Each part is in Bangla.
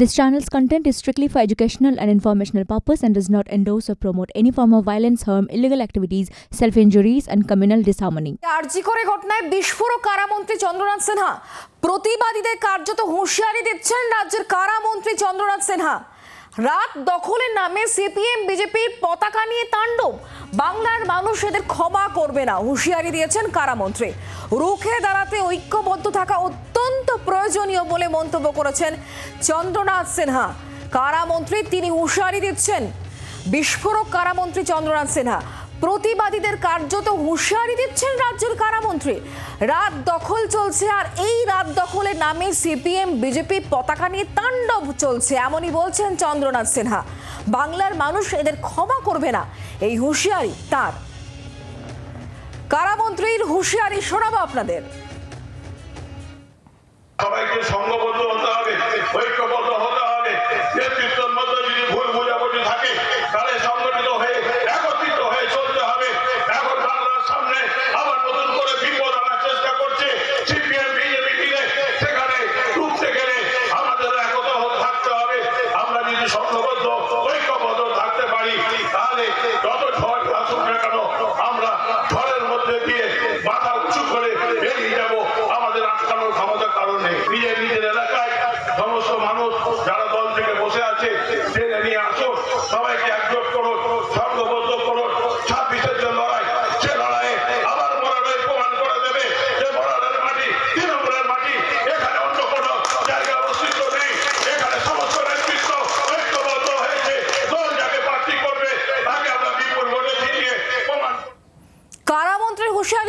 This channel's content is strictly for educational and informational purpose and does not endorse or promote any form of violence, harm, illegal activities, self-injuries and communal disharmony. আরজি করে ঘটনায় বিস্ফোরক কারামন্ত্রী চন্দ্রনাথ সিনহা প্রতিবাদীদের কার্যত হুঁশিয়ারি দিচ্ছেন রাজ্যের কারামন্ত্রী চন্দ্রনাথ সিনহা রাত দখলের নামে সিপিএম, বিজেপির পতাকা নিয়ে তাণ্ডব। বাংলার মানুষ এদের ক্ষমা করবে না, হুঁশিয়ারি দিয়েছেন কারামন্ত্রী। রুখে দাঁড়াতে ঐক্যবদ্ধ থাকা অত্যন্ত প্রয়োজনীয় বলে মন্তব্য করেছেন চন্দ্রনাথ সিনহা। কারামন্ত্রী, তিনি হুঁশিয়ারি দিচ্ছেন। বিস্ফোরক কারামন্ত্রী চন্দ্রনাথ সিনহা। প্রতিবাদীদের কার্যত হুঁশিয়ারি দিচ্ছেন রাজ্যের কারামন্ত্রী। রাত দখল চলছে আর এই রাত দখলের নামে সিপিএম, বিজেপি পতাকা নিয়ে তাণ্ডব চলছে, এমনই বলছেন চন্দ্রনাথ সিনহা। বাংলার মানুষ এদের ক্ষমা করবে না, এই হুঁশিয়ারি তার। কারামন্ত্রীর হুঁশিয়ারি শোনাবো আপনাদের। সবাইকে সংঘবদ্ধ হতে হবে।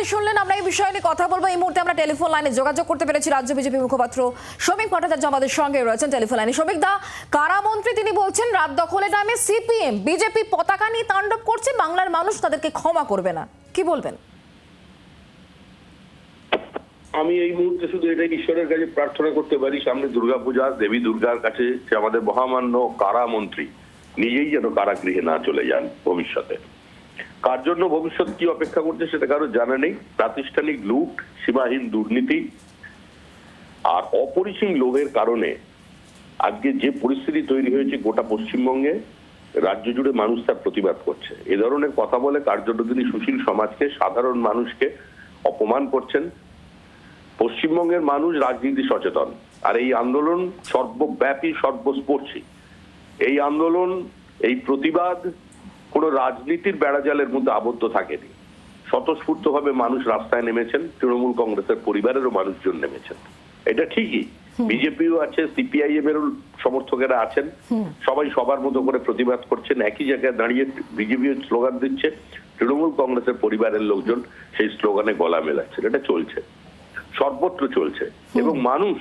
হুঁশিয়ারি শুনলেন, আমরা এই বিষয় নিয়ে কথা বলব। এই মুহূর্তে আমরা টেলিফোন লাইনে যোগাযোগ করতে পেরেছি রাজ্য বিজেপি মুখপাত্র শ্রমিক ভট্টাচার্য আমাদের সঙ্গে রয়েছেন টেলিফোন লাইনে। শ্রমিক দা কারামন্ত্রী তিনি বলছেন, রাত দখলের নামে সিপিএম, বিজেপি পতাকা নিয়ে তাণ্ডব করছে, বাংলার মানুষ তাদেরকে ক্ষমা করবে না। কি বলবেন? আমি এই মুহূর্তে শুধু এটাই ঈশ্বরের কাছে প্রার্থনা করতে পারি, সামনে দুর্গাপূজা, দেবী দুর্গার কাছে যে আমাদের মহামান্য কারামন্ত্রী নিজেই যেন কারাগৃহে না চলে যান ভবিষ্যতে। কার জন্য ভবিষ্যৎ কি অপেক্ষা করছে সেটা কারও জানা নেই। প্রাতিষ্ঠানিক লুট, সীমাহীন দুর্নীতি আর অপরিসীম লোভের কারণে আজকে যে পরিস্থিতি তৈরি হয়েছে গোটা পশ্চিমবঙ্গে, রাজ্য জুড়ে মানুষ তার প্রতিবাদ করছে। এ ধরনের কথা বলে কার জন্য তিনি সুশীল সমাজকে, সাধারণ মানুষকে অপমান করছেন। পশ্চিমবঙ্গের মানুষ রাজনীতি সচেতন। আর এই আন্দোলন সর্বব্যাপী, সর্বস্পর্শী। এই আন্দোলন, এই প্রতিবাদ কোনো রাজনীতির বেড়াজালের মধ্যে আবদ্ধ থাকেনি। স্বতঃস্ফূর্তভাবে মানুষ রাস্তায় নেমেছেন তৃণমূল কংগ্রেসের পরিবারেরও মানুষজন নেমেছেন। এটা ঠিকই। বিজেপিও আছে সিপিআইএম এর সমর্থকেরা আছেন। সবাই সবার মতো করে প্রতিবাদ করছেন একই জায়গায় দাঁড়িয়ে বিজেপিও স্লোগান দিচ্ছে তৃণমূল কংগ্রেসের পরিবারের লোকজন সেই স্লোগানে গলা মেলাচ্ছেন। এটা চলছে। সর্বত্র চলছে। এবং মানুষ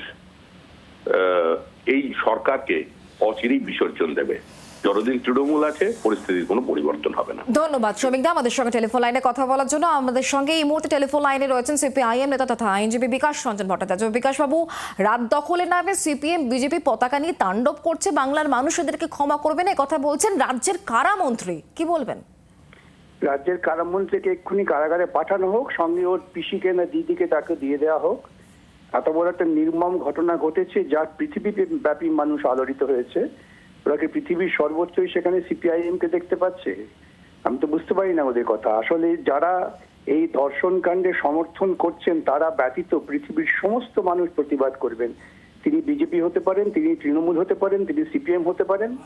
আহ, এই সরকারকে অচিরেই বিসর্জন দেবে। যতদিন তৃণমূল আছে পরিস্থিতির কোনো পরিবর্তন হবে না। ধন্যবাদ শ্রমিক দা আমাদের সঙ্গে টেলিফোন লাইনে কথা বলার জন্য। আমাদের সঙ্গে এই মুহূর্তে টেলিফোন লাইনে রয়েছেন সিপিআইএম নেতা তথা আইনজীবী বিকাশ রঞ্জন ভট্টাচার্য। বিকাশ বাবু রাত দখলের নামে সিপিএম বিজেপি পতাকা নিয়ে তাণ্ডব করছে বাংলার মানুষ এদেরকে ক্ষমা করবে না কথা বলছেন রাজ্যের কারামন্ত্রী কি বলবেন? রাজ্যের কারামন্ত্রীকে এক্ষুনি কারাগারে পাঠানো হোক সঙ্গে ওর পিসিকে না দিদিকে তাকে দিয়ে দেওয়া হোক। এত বড় একটা নির্মম ঘটনা ঘটেছে যার পৃথিবী ব্যাপী মানুষ আলোড়িত হয়েছে। ওরা কি পৃথিবীর সর্বোচ্চই সেখানে সিপিআইএম কে দেখতে পাচ্ছে? আমি তো বুঝতে পারি না ওদের কথা। আসলে যারা এই ধর্ষণ কাণ্ডে সমর্থন করছেন, তারা ব্যতীত পৃথিবীর সমস্ত মানুষ প্রতিবাদ করবেন। তিনি বিজেপি হতে পারেন, তিনি তৃণমূল হতে পারেন, তিনি সিপিএম হতে পারেন।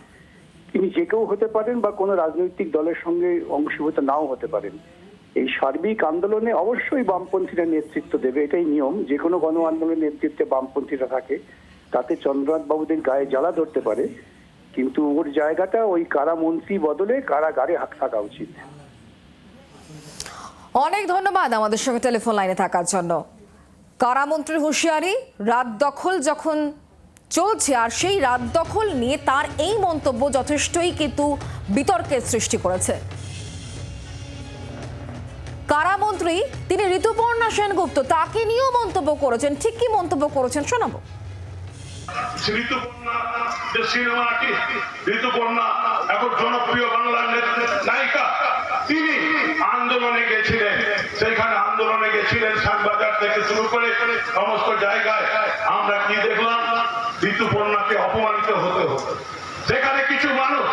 তিনি যে কেউ হতে পারেন বা কোনো রাজনৈতিক দলের সঙ্গে অংশীভূত নাও হতে পারেন। এই সার্বিক আন্দোলনে অবশ্যই বামপন্থীরা নেতৃত্ব দেবে, এটাই নিয়ম। যে কোনো গণ আন্দোলনের নেতৃত্বে বামপন্থীরা থাকে, তাতে চন্দ্রনাথ বাবুদের গায়ে জ্বালা ধরতে পারে। কিন্তু ওর জায়গাটা ওই কারামন্ত্রী বদলে কারাগারে থাকা উচিত। অনেক ধন্যবাদ আমাদের সঙ্গে টেলিফোন লাইনে থাকার জন্য। কারামন্ত্রীর হুঁশিয়ারি? রাত দখল যখন চলছে, আর সেই রাত দখল নিয়ে তার এই মন্তব্য যথেষ্টই কিন্তু বিতর্কের সৃষ্টি করেছে। কারামন্ত্রী তিনি ঋতুপর্ণা সেনগুপ্ত, তাকে নিয়েও মন্তব্য করেছেন। ঠিক কি মন্তব্য করেছেন শোনাবো। ঋতুপর্ণা যে সিনেমা ঋতুপর্ণা এখন জনপ্রিয় বাংলার নায়িকা। তিনি আন্দোলনে গেছিলেন। সেখানে আন্দোলনে গেছিলেন শানবাজার থেকে শুরু করে সমস্ত জায়গায়। আমরা কি দেখলাম? ঋতুপর্ণাকে অপমানিত হতে হতো সেখানে কিছু মানুষ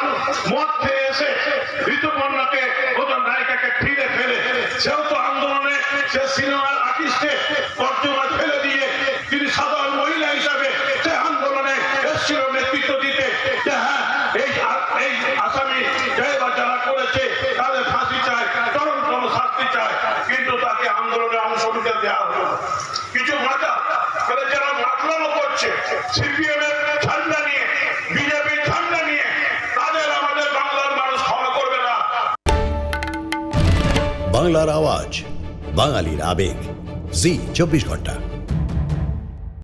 মদ খেয়ে এসে ঋতুপর্ণাকে ওদের নায়িকাকে ফিরে ফেলে। সেও তো আন্দোলনে, সে সিনেমার আর্টিস্টে কিছু তাহলে যারা মাতলামো করছে। সিপিএম এর ঠান্ডা নিয়ে ঠান্ডা নিয়ে তাদের আমাদের বাংলার মানুষ ক্ষমা করবে না। বাংলার আওয়াজ, বাঙালির আবেগ। জি, চব্বিশ ঘণ্টা।